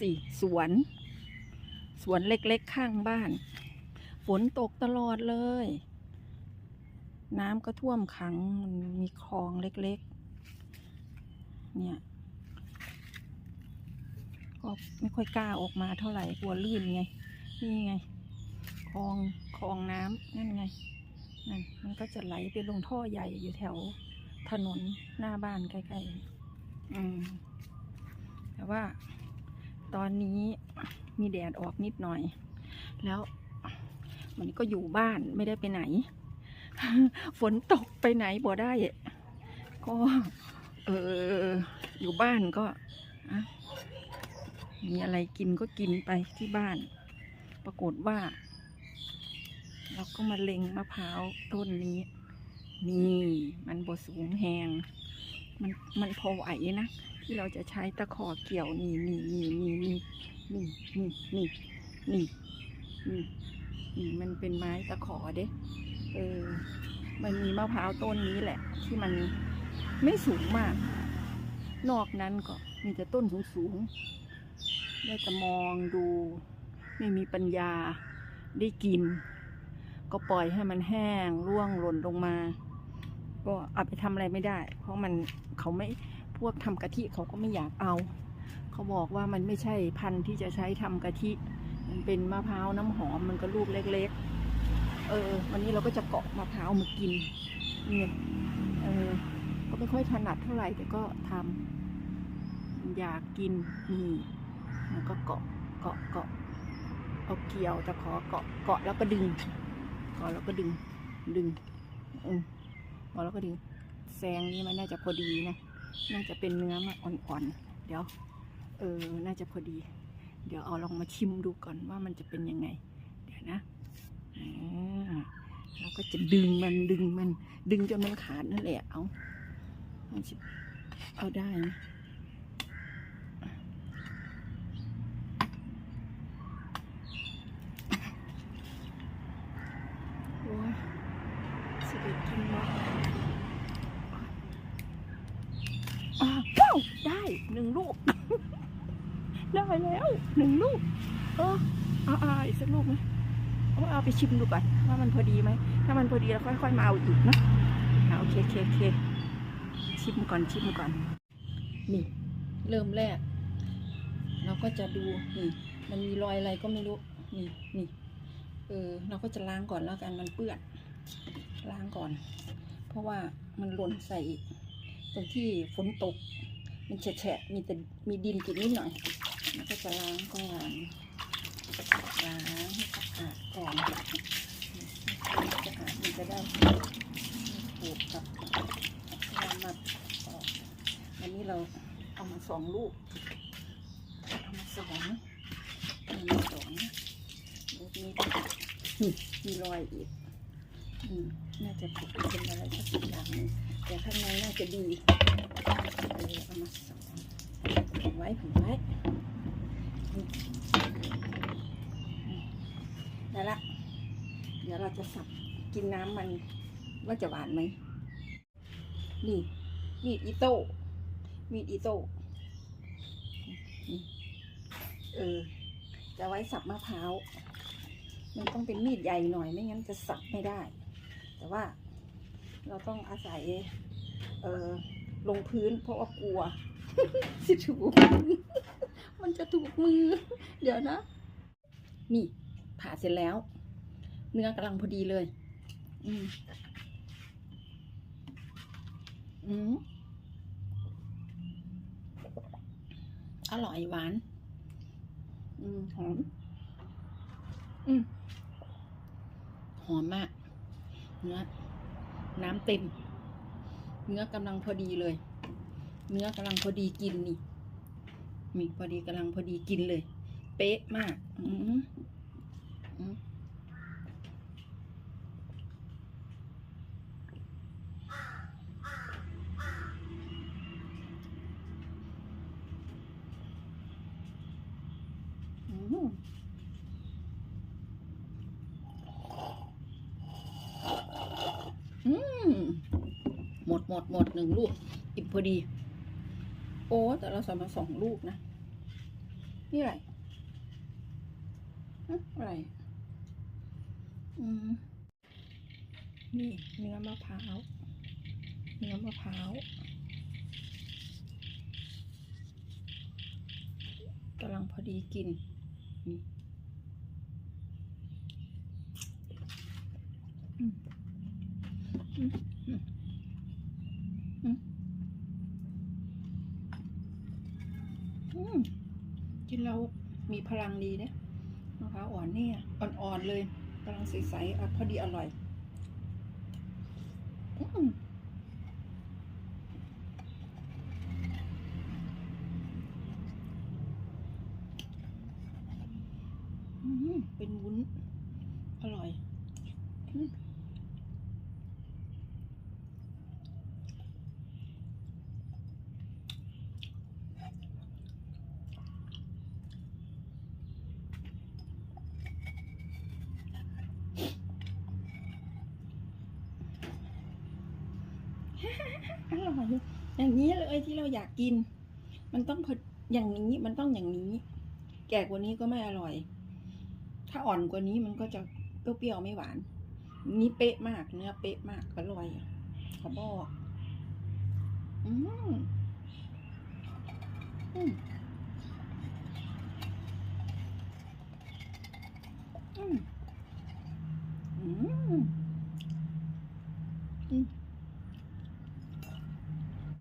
สิสวน สวนเล็กๆข้างบ้าน ฝนตกตลอดเลย น้ำก็ท่วมขังมันมีคลองเล็กๆ เนี่ย ก็ไม่ค่อยกล้าออกมาเท่าไหร่กลัวลื่นไง นี่ไงคลองคลองน้ำนั่นไงนั่นมันก็จะไหลไปลงท่อใหญ่อยู่แถวถนนหน้าบ้านใกล้ๆ อืม แต่ว่า ตอนนี้มีแดดออกนิดหน่อย แล้วมันก็อยู่บ้านไม่ได้ไปไหน ฝนตกไปไหนบ่ได้ ก็เอออยู่บ้านก็มีอะไรกินก็กินไปที่บ้าน ปรากฏว่า เราก็มาเล็งมะพร้าวต้นนี้ นี่มันบสูงแหง มันมันพอไหวนะ ที่เราจะใช้ตะขอเกี่ยวนี่นี่นี่นี่นี่นี่นี่นี่นี่นี่นี่มันเป็นไม้ตะขอเด้เออ มันมีมะพร้าวต้นนี้แหละ ที่มันไม่สูงมาก นอกนั้นก็มีแต่ต้นสูงสูงๆได้แต่มองดู ไม่มีปัญญาได้กิน ก็ปล่อยให้มันแห้งร่วงหล่นลงมา ก็เอาไปทำอะไรไม่ได้ เพราะมันเขาไม่พวกทำกะทิเขาก็ไม่อยากเอา เขาบอกว่ามันไม่ใช่พันธุ์ที่จะใช้ทำกะทิ มันเป็นมะพร้าวน้ำหอมมันก็ลูกเล็ก ๆ เออ วันนี้เราก็จะเกาะมะพร้าวมากินเนี่ยเออก็ไม่ค่อยถนัดเท่าไหร่แต่ก็ทำอยากกินนี่แล้วก็เกาะเกาะเกาะเอาเกี่ยวตะขอเกาะเกาะแล้วก็ดึงเกาะแล้วก็ดึงดึงอืม เอาแล้วก็ดึงแซงนี่มันน่าจะพอดีนะ น่าจะเป็นเนื้อมาอ่อนๆ เดี๋ยว เออ น่าจะพอดี เดี๋ยวเอาลองมาชิมดูก่อนว่ามันจะเป็นยังไง เดี๋ยวนะเราก็จะดึงมันดึงมัน ดึงจนมันขาดนั่นแหละ เอา เอาชิเอาได้นะโอ้ยสิได้กินบ่ อ่าเอ้าได้หนึ่งลูก ได้แล้วหนึ่งลูก เออเอาเอาอีกสักลูกไหมเอาเอาไปชิมดูก่อนว่ามันพอดีไหม ถ้ามันพอดีเราค่อยๆมาเอาอีกนะอ่าโอเคโอเคโอเคชิมก่อนชิมก่อน นี่ เริ่มแรก เราก็จะดูนี่มันมีรอยอะไรก็ไม่รู้ นี่นี่เออเราก็จะล้างก่อนแล้วกันมันเปื้อน ล้างก่อน เพราะว่ามันหล่นใส่ ตรงที่ฝนตก มันแฉะมีแต่มีดินติดนิดหน่อยแล้วก็จะล้างก่อนล้างให้สะอาดก่อนสะอาดมันจะได้ถูกกับน้ำมันออกวันนี้เราเอามาสองลูกเอามาสองเอามาสองลูกนี้มีรอยอีกน่าจะถูกเป็นอะไรสักอย่างนึง แต่ข้างในน่าจะดีเอามาสองผึ่งไว้ผึ่งไว้ได้ละเดี๋ยวเราจะสับกินน้ำมันว่าจะหวานไหมนี่มีดอิโต้มีดอิโต้เออ จะไว้สับมะพร้าว มันต้องเป็นมีดใหญ่หน่อยไม่งั้นจะสับไม่ได้ แต่ว่า เราต้องอาศัยเออลงพื้นเพราะว่ากลัว สิถูกมันจะถูกมือ เดี๋ยวนะ นี่ผ่าเสร็จแล้ว เนื้อกำลังพอดีเลย อืมอืมอร่อยหวาน อืมหอม อืมหอมมากเนื้อ น้ำเต็ม เนื้อกำลังพอดีเลย เนื้อกำลังพอดีกินนี่มีพอดีกำลังพอดีกินเลย เป๊ะมาก อืมอืมอืมอืม หมดหมดหนึ่งลูกอิ่มพอดี โอ้แต่เราใส่มาสองลูกนะ นี่อะไรอะไร อืม นี่เนื้อมะพร้าวเนื้อมะพร้าวกำลังพอดีกินนี่อืมอืมอืมอืมอืม กินแล้วมีพลังดีเนี่ยมะพร้าวอ่อนเนี่ย อ่อนๆเลยกำลังใสๆอะพอดีอร่อย อืมอืมเป็นวุ้น อร่อยอืม อร่อยอย่างนี้เลยที่เราอยากกิน มันต้องพออย่างนี้มันต้องอย่างนี้ แก่กว่านี้ก็ไม่อร่อย ถ้าอ่อนกว่านี้มันก็จะเปรี้ยวๆไม่หวาน นี่เป๊ะมากเนื้อเป๊ะมากอร่อยขอบอกอืมอืมอืม